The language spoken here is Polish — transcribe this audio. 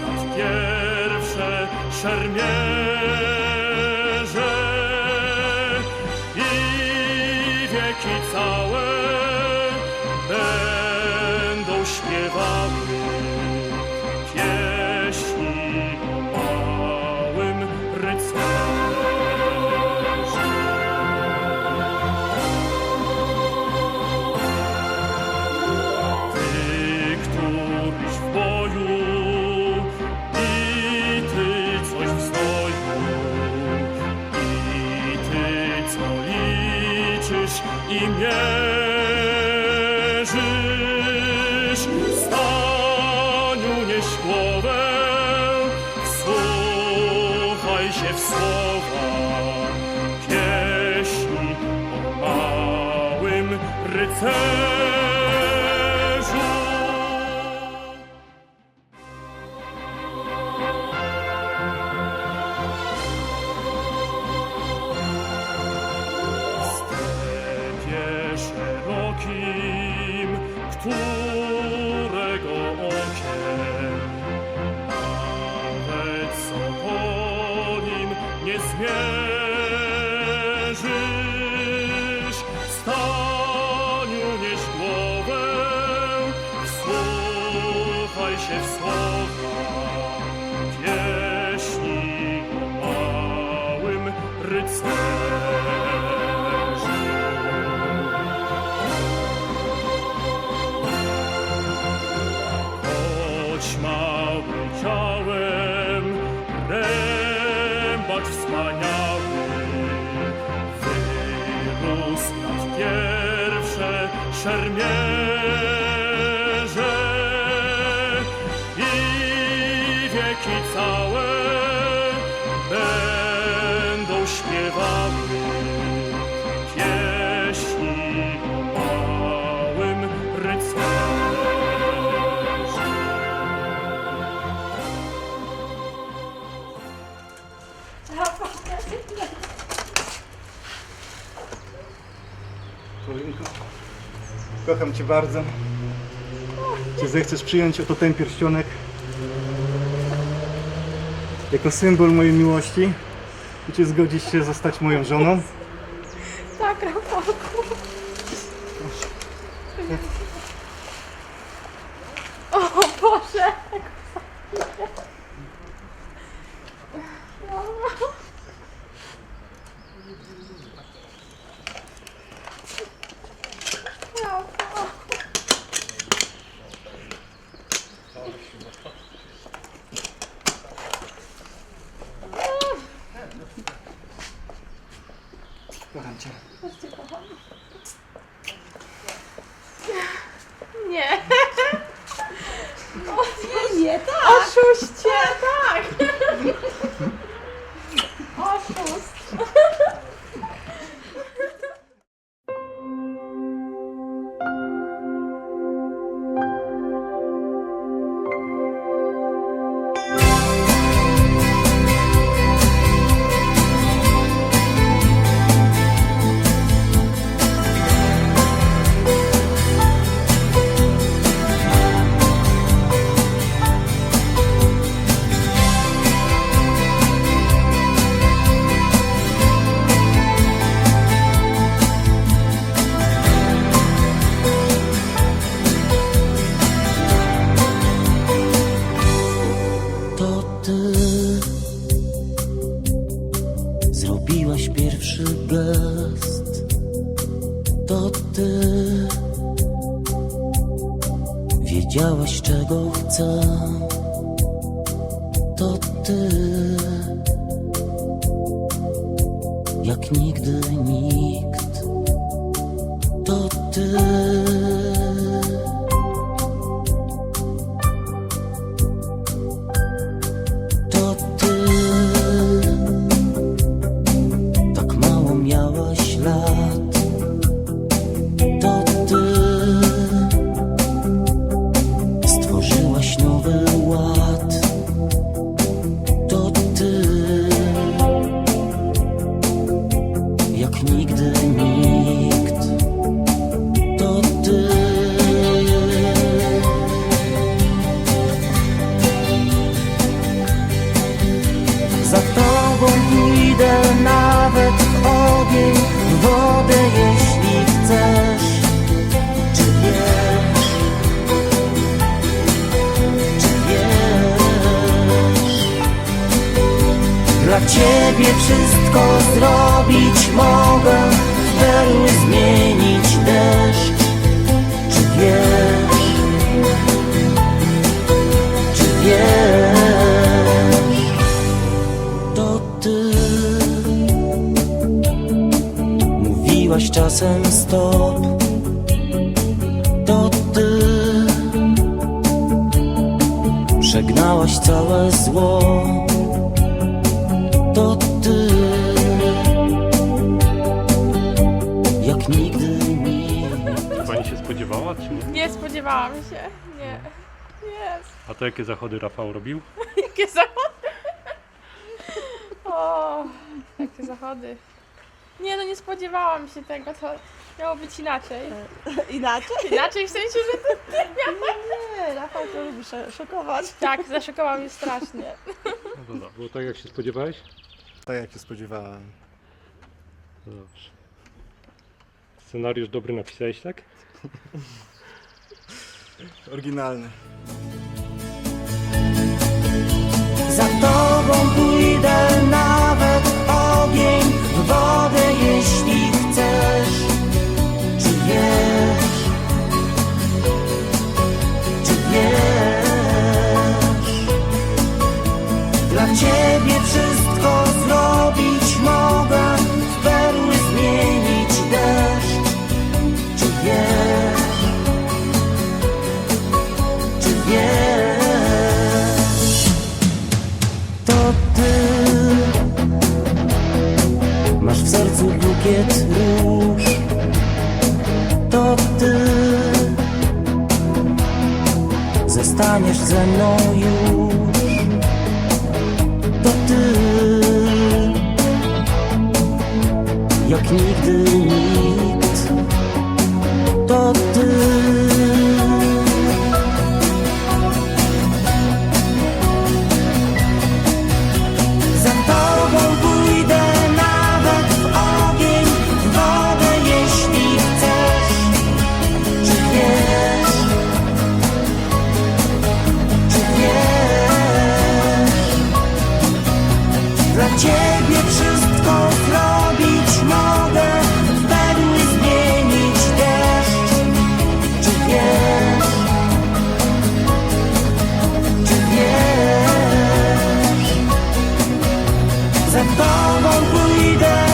nad pierwsze szermierze i mierzysz staniu nieś głowę wsłuchaj się w słowa pieśni o małym rycerzu. Pierwsze kocham Cię bardzo. Czy zechcesz przyjąć oto ten pierścionek jako symbol mojej miłości i czy zgodzisz się zostać moją żoną? Tak, Rafałku. O Kocham Cię. Nie. O, nie, nie, tak. Oszuście. Tak. to ty. Zrobiłaś pierwszy gest. To ty. Wiedziałaś czego chcę. To ty. Jak nigdy nikt. To ty. Ciebie wszystko zrobić mogę, perły zmienić deszcz. Czy wiesz? Czy wiesz? to ty Mówiłaś czasem stop To ty Przegnałaś całe zło spodziewała, czy nie? Nie spodziewałam się. Nie. Jest. A to jakie zachody Rafał robił? Jakie zachody. O, jakie zachody. Nie no, nie spodziewałam się tego, to miało być inaczej. Inaczej? Inaczej w sensie, że to Nie, Rafał to lubi sz- szokować. tak, zaszokował mnie strasznie. No dobra, było tak jak się spodziewałeś? Tak jak się spodziewałem. No dobrze. Scenariusz dobry napisałeś, tak? Oryginalny. 往梦不移的。